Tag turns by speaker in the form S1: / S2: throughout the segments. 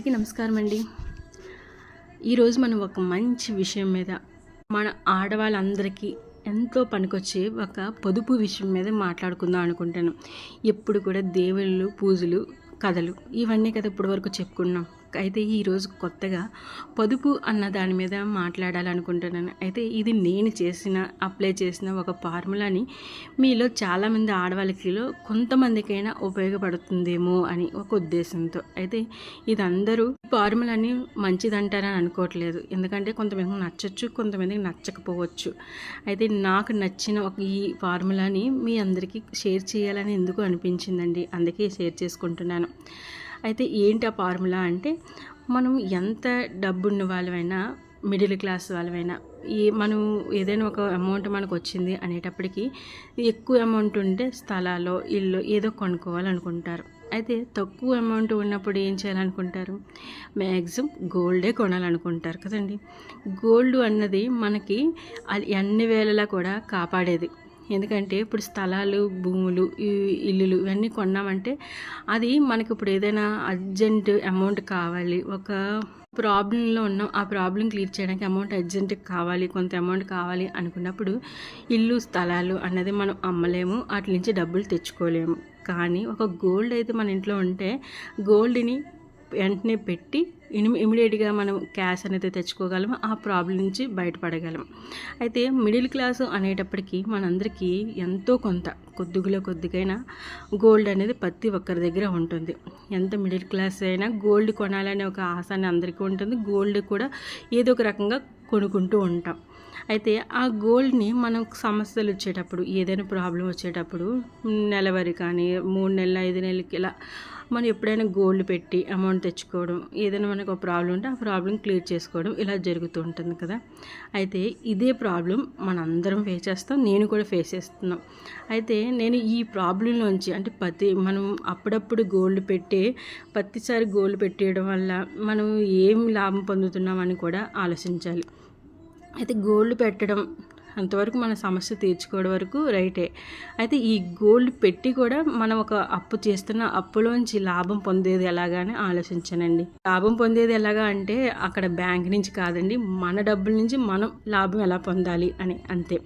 S1: అందరికీ నమస్కారం అండి. ఈరోజు మనం ఒక మంచి విషయం మీద మన ఆడవాళ్ళందరికీ ఎంతో పనికొచ్చే ఒక పొదుపు విషయం మీద మాట్లాడుకుందాం అనుకుంటాను. ఎప్పుడు కూడా దేవుళ్ళు పూజలు కథలు ఇవన్నీ కదా ఇప్పటివరకు చెప్పుకున్నాం. అయితే ఈరోజు కొత్తగా పొదుపు అన్న దాని మీద మాట్లాడాలనుకుంటున్నాను. అయితే ఇది నేను చేసిన అప్లై చేసిన ఒక ఫార్ములాని మీలో చాలామంది ఆడవాళ్ళకిలో కొంతమందికైనా ఉపయోగపడుతుందేమో అని ఒక ఉద్దేశంతో. అయితే ఇది అందరూ ఫార్ములాని మంచిదంటారని అనుకోవట్లేదు. ఎందుకంటే కొంతమందికి నచ్చచ్చు కొంతమందికి నచ్చకపోవచ్చు. అయితే నాకు నచ్చిన ఒక ఈ ఫార్ములాని మీ అందరికీ షేర్ చేయాలని ఎందుకు అనిపించిందండి? అందుకే షేర్ చేసుకుంటున్నాను. అయితే ఏంటి ఆ ఫార్ములా అంటే మనం ఎంత డబ్బున్న వాళ్ళమైనా మిడిల్ క్లాస్ వాళ్ళమైనా ఈ మనం ఏదైనా ఒక అమౌంట్ మనకు వచ్చింది అనేటప్పటికీ ఎక్కువ అమౌంట్ ఉంటే స్థలాలు ఇల్లు ఏదో కొనుక్కోవాలనుకుంటారు. అయితే తక్కువ అమౌంట్ ఉన్నప్పుడు ఏం చేయాలనుకుంటారు? మ్యాక్సిమం గోల్డే కొనాలనుకుంటారు కదండి. గోల్డ్ అన్నది మనకి అన్ని వేళలా కూడా కాపాడేది. ఎందుకంటే ఇప్పుడు స్థలాలు భూములు ఇల్లులు ఇవన్నీ కొన్నామంటే అది మనకి ఇప్పుడు ఏదైనా అర్జెంట్ అమౌంట్ కావాలి. ఒక ప్రాబ్లంలో ఉన్నాం. ఆ ప్రాబ్లం క్లియర్ చేయడానికి అమౌంట్ అర్జెంట్ కావాలి కొంత అమౌంట్ కావాలి అనుకున్నప్పుడు ఇల్లు స్థలాలు అన్నది మనం అమ్మలేము. వాటి నుంచి డబ్బులు తెచ్చుకోలేము. కానీ ఒక గోల్డ్ అయితే మన ఇంట్లో ఉంటే గోల్డ్ని వెంటనే పెట్టి ఇమి ఇమీడియట్గా మనం క్యాష్ అనేది తెచ్చుకోగలం ఆ ప్రాబ్లం నుంచి బయటపడగలం. అయితే మిడిల్ క్లాస్ అనేటప్పటికీ మనందరికీ ఎంతో కొంత కొద్దిగులో కొద్దిగైనా గోల్డ్ అనేది ప్రతి ఒక్కరి దగ్గర ఉంటుంది. ఎంత మిడిల్ క్లాస్ అయినా గోల్డ్ కొనాలనే ఒక ఆశ అందరికీ ఉంటుంది. గోల్డ్ కూడా ఏదో ఒక రకంగా కొనుక్కుంటూ ఉంటాం. అయితే ఆ గోల్డ్ని మనం సమస్యలు వచ్చేటప్పుడు ఏదైనా ప్రాబ్లం వచ్చేటప్పుడు నెలవారి కానీ మూడు నెలలు ఐదు నెలలకి ఇలా మనం ఎప్పుడైనా గోల్డ్ పెట్టి అమౌంట్ తెచ్చుకోవడం ఏదైనా మనకు ఒక ప్రాబ్లం ఉంటే ఆ ప్రాబ్లం క్లియర్ చేసుకోవడం ఇలా జరుగుతూ ఉంటుంది కదా. అయితే ఇదే ప్రాబ్లం మనందరం ఫేస్ చేస్తాం నేను కూడా ఫేస్ చేస్తున్నాం. అయితే నేను ఈ ప్రాబ్లంలోంచి అంటే ప్రతి మనం అప్పుడప్పుడు గోల్డ్ పెట్టే ప్రతిసారి గోల్డ్ పెట్టేయడం వల్ల మనం ఏం లాభం పొందుతున్నామని కూడా ఆలోచించాలి. అయితే గోల్డ్ పెట్టడం అంతవరకు మన సమస్య తీర్చుకోవడం వరకు రైటే. అయితే ఈ గోల్డ్ పెట్టి కూడా మనం ఒక అప్పు చేస్తున్న అప్పులోంచి లాభం పొందేది ఎలాగానే ఆలోచించానండి. లాభం పొందేది ఎలాగా అంటే అక్కడ బ్యాంక్ నుంచి కాదండి మన డబ్బుల నుంచి మనం లాభం ఎలా పొందాలి అని అంతే.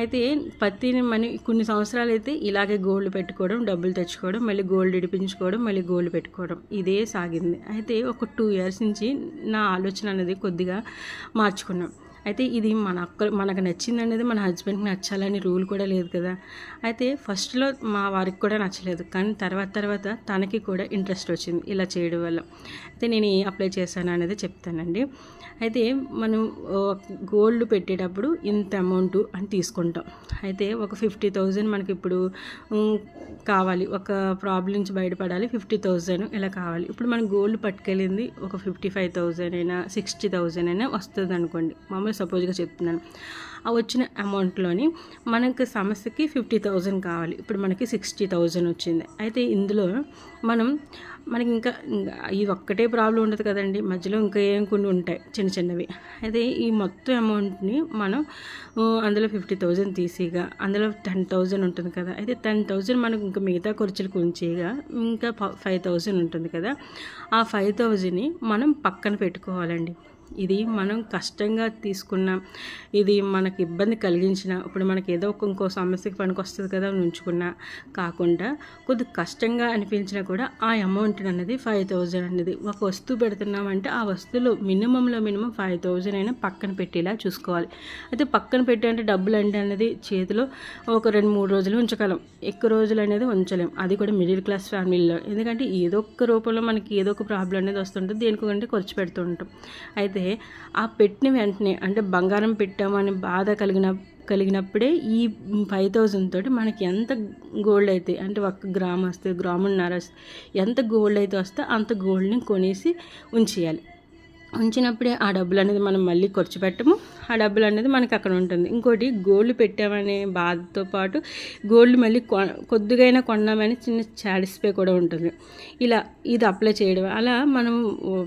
S1: అయితే పత్తిని మనీ కొన్ని సంవత్సరాలు అయితే ఇలాగే గోల్డ్ పెట్టుకోవడం డబ్బులు తెచ్చుకోవడం మళ్ళీ గోల్డ్ ఇడిపించుకోవడం మళ్ళీ గోల్డ్ పెట్టుకోవడం ఇదే సాగింది. అయితే ఒక టూ ఇయర్స్ నుంచి నా ఆలోచన అనేది కొద్దిగా మార్చుకున్నాం. అయితే ఇది మన అక్క మనకు నచ్చింది అనేది మన హస్బెండ్కి నచ్చాలని రూల్ కూడా లేదు కదా. అయితే ఫస్ట్లో మా వారికి కూడా నచ్చలేదు. కానీ తర్వాత తర్వాత తనకి కూడా ఇంట్రెస్ట్ వచ్చింది ఇలా చేయడం వల్ల. అయితే నేను అప్లై చేశాను అనేది చెప్తానండి. అయితే మనం గోల్డ్ పెట్టేటప్పుడు ఇంత అమౌంట్ అని తీసుకుంటాం. అయితే ఒక ఫిఫ్టీ థౌజండ్ మనకి ఇప్పుడు కావాలి. ఒక ప్రాబ్లం నుంచి బయటపడాలి. ఫిఫ్టీ థౌజండ్ ఇలా కావాలి. ఇప్పుడు మనం గోల్డ్ పట్టుకెళ్ళింది ఒక ఫిఫ్టీ ఫైవ్ థౌజండ్ అయినా సిక్స్టీ థౌజండ్ అయినా వస్తుంది అనుకోండి మామూలు సపోజ్గా చెప్తున్నాను. ఆ వచ్చిన అమౌంట్లోని మనకు సమస్యకి ఫిఫ్టీ థౌజండ్ కావాలి. ఇప్పుడు మనకి సిక్స్టీ థౌజండ్ వచ్చింది. అయితే ఇందులో మనం మనకి ఇంకా ఇది ఒక్కటే ప్రాబ్లం ఉండదు కదండి. మధ్యలో ఇంకా ఏం కొన్ని ఉంటాయి చిన్న చిన్నవి. అయితే ఈ మొత్తం అమౌంట్ని మనం అందులో ఫిఫ్టీ థౌజండ్ తీసిగా అందులో టెన్ థౌజండ్ ఉంటుంది కదా. అయితే టెన్ థౌజండ్ మనకు ఇంకా మిగతా ఖర్చులకు ఉంచేగా ఇంకా ఫైవ్ థౌజండ్ ఉంటుంది కదా. ఆ ఫైవ్ థౌజండ్ని మనం పక్కన పెట్టుకోవాలండి. ఇది మనం కష్టంగా తీసుకున్న ఇది మనకి ఇబ్బంది కలిగించిన ఇప్పుడు మనకి ఏదో ఒక ఇంకో సమస్యకి పనికి వస్తుంది కదా ఉంచుకున్నా కాకుండా కొద్ది కష్టంగా అనిపించినా కూడా ఆ అమౌంట్ అనేది ఫైవ్ థౌజండ్ అనేది ఒక వస్తువు పెడుతున్నామంటే ఆ వస్తువులో మినిమంలో మినిమం ఫైవ్ థౌజండ్ అయినా పక్కన పెట్టేలా చూసుకోవాలి. అయితే పక్కన పెట్టి అంటే డబ్బులు అంటే అనేది చేతిలో ఒక రెండు మూడు రోజులు ఉంచగలం. ఎక్కువ రోజులు అనేది ఉంచలేం. అది కూడా మిడిల్ క్లాస్ ఫ్యామిలీలో ఎందుకంటే ఏదో ఒక రూపంలో మనకి ఏదో ఒక ప్రాబ్లం అనేది వస్తుంటుంది దేనికంటే ఖర్చు పెడుతూ ఉంటాం. అయితే అయితే ఆ పెట్టిన వెంటనే అంటే బంగారం పెట్టామని బాధ కలిగిన కలిగినప్పుడే ఈ ఫైవ్ థౌజండ్ తోటి మనకి ఎంత గోల్డ్ అయితే అంటే ఒక గ్రామ్ వస్తే గ్రామున్నర వస్తే ఎంత గోల్డ్ అయితే వస్తే అంత గోల్డ్ని కొనేసి ఉంచేయాలి. ఉంచినప్పుడే ఆ డబ్బులు అనేది మనం మళ్ళీ ఖర్చు పెట్టము. ఆ డబ్బులు అనేది మనకి అక్కడ ఉంటుంది. ఇంకోటి గోల్డ్ పెట్టామనే బాధతో పాటు గోల్డ్ మళ్ళీ కొద్దిగైనా కొన్నామని చిన్న సాటిస్ఫై కూడా ఉంటుంది. ఇలా ఇది అప్లై చేయడం. అలా మనం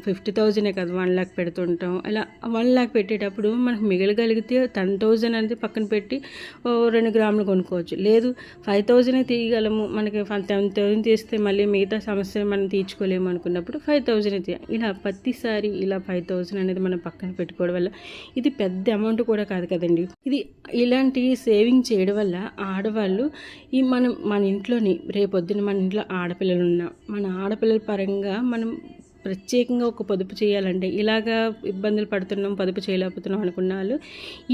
S1: ఫిఫ్టీ థౌజండే కదా వన్ ల్యాక్ పెడుతుంటాం. ఇలా వన్ ల్యాక్ పెట్టేటప్పుడు మనకు మిగలగలిగితే టెన్ థౌజండ్ అనేది పక్కన పెట్టి రెండు గ్రాములు కొనుక్కోవచ్చు. లేదు ఫైవ్ థౌజండే తీయగలము. మనకి టెన్ థౌజండ్ తీస్తే మళ్ళీ మిగతా సమస్య మనం తీర్చుకోలేము అనుకున్నప్పుడు ఫైవ్ థౌజండ్ ఇలా ప్రతిసారి ఇలా ఫైవ్ థౌసండ్ అనేది మనం పక్కన పెట్టుకోవడం వల్ల ఇది పెద్ద అమౌంట్ కూడా కాదు కదండి. ఇది ఇలాంటి సేవింగ్ చేయడం వల్ల ఆడవాళ్ళు ఈ మనం మన ఇంట్లోని రేపొద్దున మన ఇంట్లో ఆడపిల్లలు ఉన్నా మన ఆడపిల్లల పరంగా మనం ప్రత్యేకంగా ఒక పొదుపు చేయాలంటే ఇలాగా ఇబ్బందులు పడుతున్నాం పొదుపు చేయలేకపోతున్నాం అనుకున్న వాళ్ళు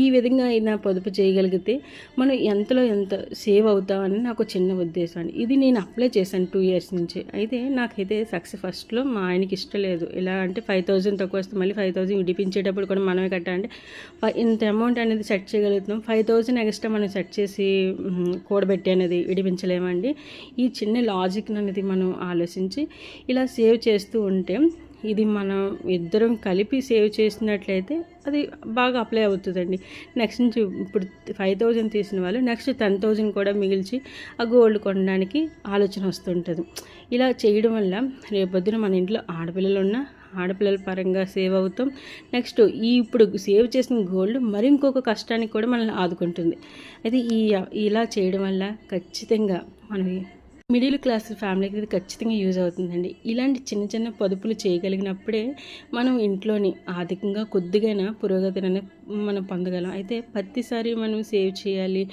S1: ఈ విధంగా అయినా పొదుపు చేయగలిగితే మనం ఎంతలో ఎంత సేవ్ అవుతామని నాకు చిన్న ఉద్దేశం అండి ఇది నేను అప్లై చేశాను టూ ఇయర్స్ నుంచి. అయితే నాకైతే సక్సెస్ ఫస్ట్లో మా ఆయనకి ఇష్టం లేదు. ఇలా అంటే ఫైవ్ థౌజండ్ తక్కువ వస్తే మళ్ళీ ఫైవ్ థౌజండ్ విడిపించేటప్పుడు కూడా మనమే కట్టాలంటే ఇంత అమౌంట్ అనేది సెట్ చేయగలుగుతున్నాం. ఫైవ్ థౌజండ్ ఎక్స్ట్రా మనం సెట్ చేసి కూడబెట్టి అనేది విడిపించలేమండి. ఈ చిన్న లాజిక్ అనేది మనం ఆలోచించి ఇలా సేవ్ చేస్తూ ఉంటే ఇది మనం ఇద్దరం కలిపి సేవ్ చేసినట్లయితే అది బాగా అప్లై అవుతుందండి. నెక్స్ట్ నుంచి ఇప్పుడు ఫైవ్ థౌజండ్ తీసిన వాళ్ళు నెక్స్ట్ టెన్ థౌజండ్ కూడా మిగిల్చి ఆ గోల్డ్ కొనడానికి ఆలోచన వస్తుంటుంది. ఇలా చేయడం వల్ల రేపొద్దున మన ఇంట్లో ఆడపిల్లలు ఉన్న ఆడపిల్లల పరంగా సేవ్ అవుతాం. నెక్స్ట్ ఈ ఇప్పుడు సేవ్ చేసిన గోల్డ్ మరి ఇంకొక కష్టానికి కూడా మనల్ని ఆదుకుంటుంది. అయితే ఈ ఇలా చేయడం వల్ల ఖచ్చితంగా మనకి మిడిల్ క్లాస్ ఫ్యామిలీకి ఇది ఖచ్చితంగా యూజ్ అవుతుందండి. ఇలాంటి చిన్న చిన్న పొదుపులు చేయగలిగినప్పుడే మనం ఇంట్లోని ఆర్థికంగా కొద్దిగైనా పురోగతిని మనం పొందగలం. అయితే ప్రతిసారి మనం సేవ్ చేయాలి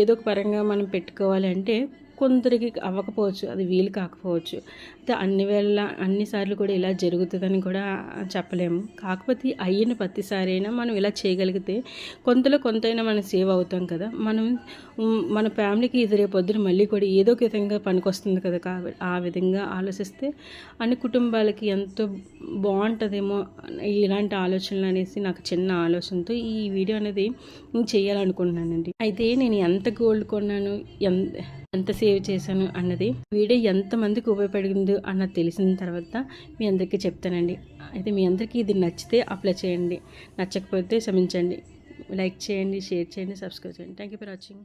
S1: ఏదో ఒక పరంగా మనం పెట్టుకోవాలి అంటే కొందరికి అవ్వకపోవచ్చు అది వీలు కాకపోవచ్చు. అయితే అన్ని వేళ అన్నిసార్లు కూడా ఇలా జరుగుతుందని కూడా చెప్పలేము. కాకపోతే అయిన ప్రతిసారి అయినా మనం ఇలా చేయగలిగితే కొంతలో కొంతైనా మనం సేవ్ అవుతాం కదా. మనం మన ఫ్యామిలీకి ఇది రేపొద్దున మళ్ళీ కూడా ఏదో ఒక విధంగా పనికొస్తుంది కదా కాబట్టి ఆ విధంగా ఆలోచిస్తే అన్ని కుటుంబాలకి ఎంతో బాగుంటుందేమో ఇలాంటి ఆలోచనలు అనేసి నాకు చిన్న ఆలోచనతో ఈ వీడియో అనేది నేను చేయాలనుకుంటున్నానండి. అయితే నేను ఎంత గోల్డ్ కొన్నాను ఎంత ఎంత సేవ్ చేశాను అన్నది వీడియో ఎంతమందికి ఉపయోగపడిందో అన్నది తెలిసిన తర్వాత మీ అందరికీ చెప్తానండి. అయితే మీ అందరికీ ఇది నచ్చితే అప్లై చేయండి. నచ్చకపోతే క్షమించండి. లైక్ చేయండి షేర్ చేయండి సబ్స్క్రైబ్ చేయండి. Thank you for watching